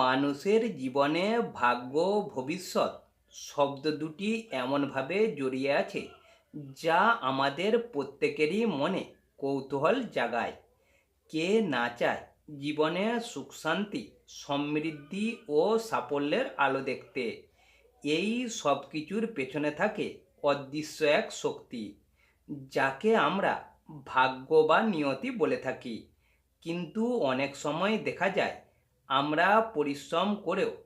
মানুষের জীবনে ভাগ্য, ভবিষ্যৎ শব্দ দুটি এমনভাবে জড়িয়ে আছে যা আমাদের প্রত্যেকেরই মনে কৌতূহল জাগায়। কে না চায় জীবনে সুখ, শান্তি, সমৃদ্ধি ও সাফল্যের আলো দেখতে। এই সব কিছুর পেছনে থাকে অদৃশ্য এক শক্তি, যাকে আমরা ভাগ্য বা নিয়তি বলে থাকি। কিন্তু অনেক সময় দেখা যায় আমরা পরিশ্রম করেও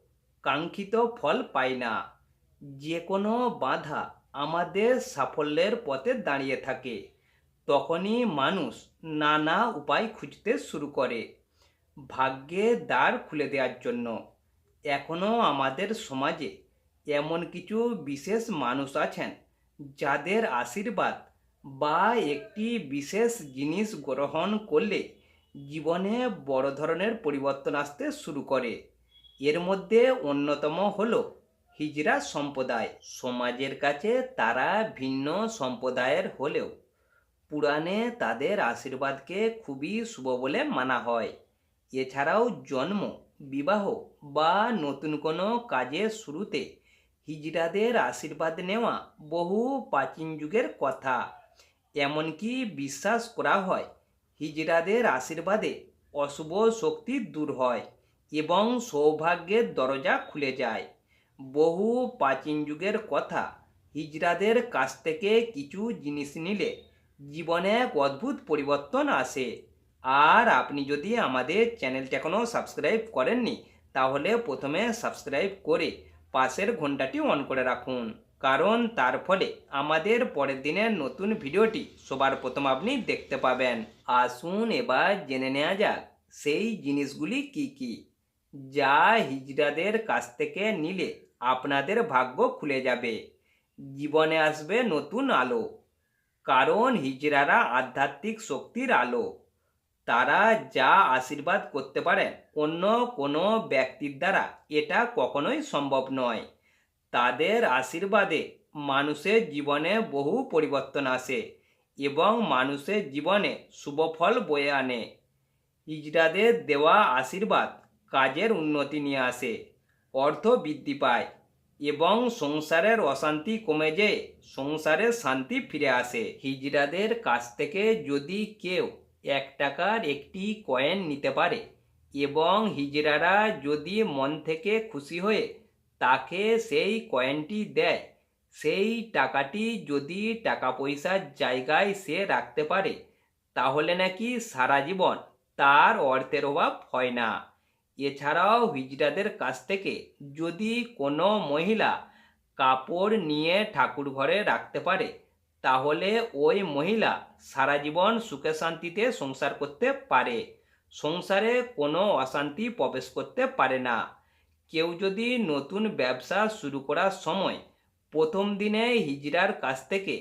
কাঙ্ক্ষিত ফল পাই না। যে কোনো বাধা আমাদের সাফল্যের পথে দাঁড়িয়ে থাকে। তখনই মানুষ নানা উপায় খুঁজতে শুরু করে ভাগ্যে দ্বার খুলে দেওয়ার জন্য। এখনও আমাদের সমাজে এমন কিছু বিশেষ মানুষ আছেন যাদের আশীর্বাদ বা একটি বিশেষ জিনিস গ্রহণ করলে জীবনে বড় ধরনের পরিবর্তন আসতে শুরু করে। এর মধ্যে অন্যতম হল হিজড়া সম্প্রদায়। সমাজের কাছে তারা ভিন্ন সম্প্রদায়ের হলেও পুরাণে তাদের আশীর্বাদকে খুবই শুভ বলে মানা হয়। এছাড়াও জন্ম, বিবাহ বা নতুন কোনো কাজের শুরুতে হিজড়াদের আশীর্বাদ নেওয়া বহু প্রাচীন যুগের কথা। এমনকি বিশ্বাস করা হয় হিজড়াদের আশীর্বাদে অশুভ শক্তি দূর হয় এবং সৌভাগ্যের দরজা খুলে যায়। বহু প্রাচীন যুগের কথা হিজরাদের কাছ থেকে কিছু জিনিস নিলে জীবনে এক অদ্ভুত পরিবর্তন আসে। আর আপনি যদি আমাদের চ্যানেলটা এখনও সাবস্ক্রাইব করেননি, তাহলে প্রথমে সাবস্ক্রাইব করে পাশের ঘন্টাটি অন করে রাখুন। কারণ তার ফলে আমাদের পরের দিনের নতুন ভিডিওটি সবার প্রথম আপনি দেখতে পাবেন। আসুন এবার জেনে নেওয়া যাক, সেই জিনিসগুলি কি কি? যা হিজড়াদের কাছ থেকে নিলে আপনাদের ভাগ্য খুলে যাবে। জীবনে আসবে নতুন আলো। কারণ হিজড়ারা আধ্যাত্মিক শক্তির আলো। তারা যা আশীর্বাদ করতে পারেন অন্য কোনো ব্যক্তির দ্বারা এটা কখনোই সম্ভব নয়। তাদের আশীর্বাদে মানুষের জীবনে বহু পরিবর্তন আসে এবং মানুষের জীবনে শুভ ফল বয়ে আনে। হিজড়াদের দেওয়া আশীর্বাদ কাজের উন্নতি নিয়ে আসে, অর্থ বৃদ্ধি পায় এবং সংসারের অশান্তি কমে যেয়ে সংসারের শান্তি ফিরে আসে। হিজড়াদের কাছ থেকে যদি কেউ এক টাকার একটি কয়েন নিতে পারে এবং হিজড়ারা যদি মন থেকে খুশি হয়ে তাকে সেই কয়েনটি দেয়। সেই টাকাটি যদি টাকা পয়সার জায়গায় সে রাখতে পারে, তাহলে নাকি সারা জীবন তার অর্থের অভাব হয় না। এছাড়াও হিজড়াদের কাছ থেকে যদি কোনো মহিলা কাপড় নিয়ে ঠাকুর ঘরে রাখতে পারে, তাহলে ওই মহিলা সারা জীবন সুখে শান্তিতে সংসার করতে পারে। সংসারে কোনো অশান্তি প্রবেশ করতে পারে না। কেউ যদি নতুন ব্যবসা শুরু করার সময় প্রথম দিনে হিজড়ার কাছ থেকে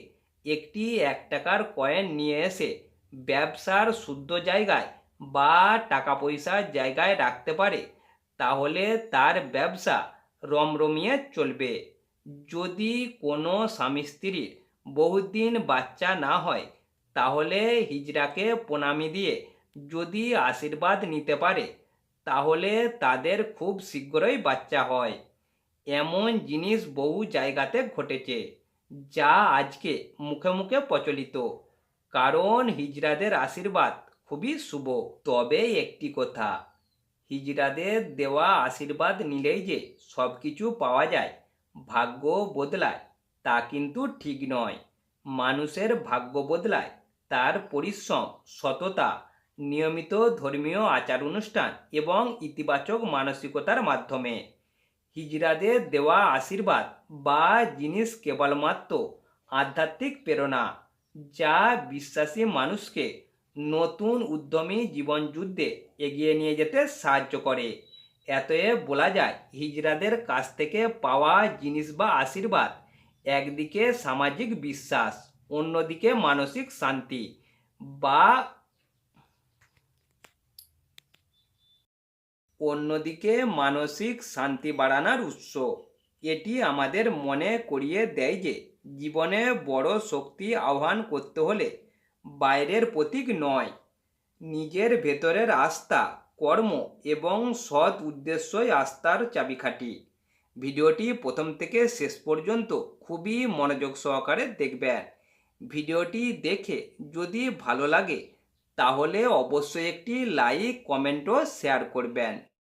একটি এক টাকার কয়েন নিয়ে এসে ব্যবসার শুদ্ধ জায়গায় বা টাকা পয়সার জায়গায় রাখতে পারে, তাহলে তার ব্যবসা রমরমিয়ে চলবে। যদি কোনো স্বামী স্ত্রীর বহুদিন বাচ্চা না হয়, তাহলে হিজড়াকে প্রণামী দিয়ে যদি আশীর্বাদ নিতে পারে তাহলে তাদের খুব শীঘ্রই বাচ্চা হয়। এমন জিনিস বহু জায়গাতে ঘটেছে, যা আজকে মুখে মুখে প্রচলিত। কারণ হিজরাদের আশীর্বাদ খুবই শুভ। তবে একটি কথা হিজরাদের দেওয়া আশীর্বাদ নিলেই যে সব কিছু পাওয়া যায়, ভাগ্য বদলায়, তা কিন্তু ঠিক নয়। মানুষের ভাগ্য বদলায়, তার পরিশ্রম, সততা নিয়মিত ধর্মীয় আচার অনুষ্ঠান এবং ইতিবাচক মানসিকতার মাধ্যমে। হিজরাদের দেওয়া আশীর্বাদ বা জিনিস কেবলমাত্র আধ্যাত্মিক প্রেরণা, যা বিশ্বাসী মানুষকে নতুন উদ্যমী জীবন যুদ্ধে এগিয়ে নিয়ে যেতে সাহায্য করে। এতএ বলা যায় হিজরাদের কাছ থেকে পাওয়া জিনিস বা আশীর্বাদ একদিকে সামাজিক বিশ্বাস, অন্যদিকে মানসিক শান্তি বা অন্যদিকে মানসিক শান্তি বাড়ানোর উৎস। এটি আমাদের মনে করিয়ে দেয় যে, জীবনে বড় শক্তি আহ্বান করতে হলে বাইরের প্রতীক নয়, নিজের ভেতরের আস্থা, কর্ম এবং সৎ উদ্দেশ্যই আস্থার চাবিকাঠি। ভিডিওটি প্রথম থেকে শেষ পর্যন্ত খুবই মনোযোগ সহকারে দেখবেন। ভিডিওটি দেখে যদি ভালো লাগে তাহলে অবশ্যই একটি লাইক কমেন্ট ও শেয়ার করবেন।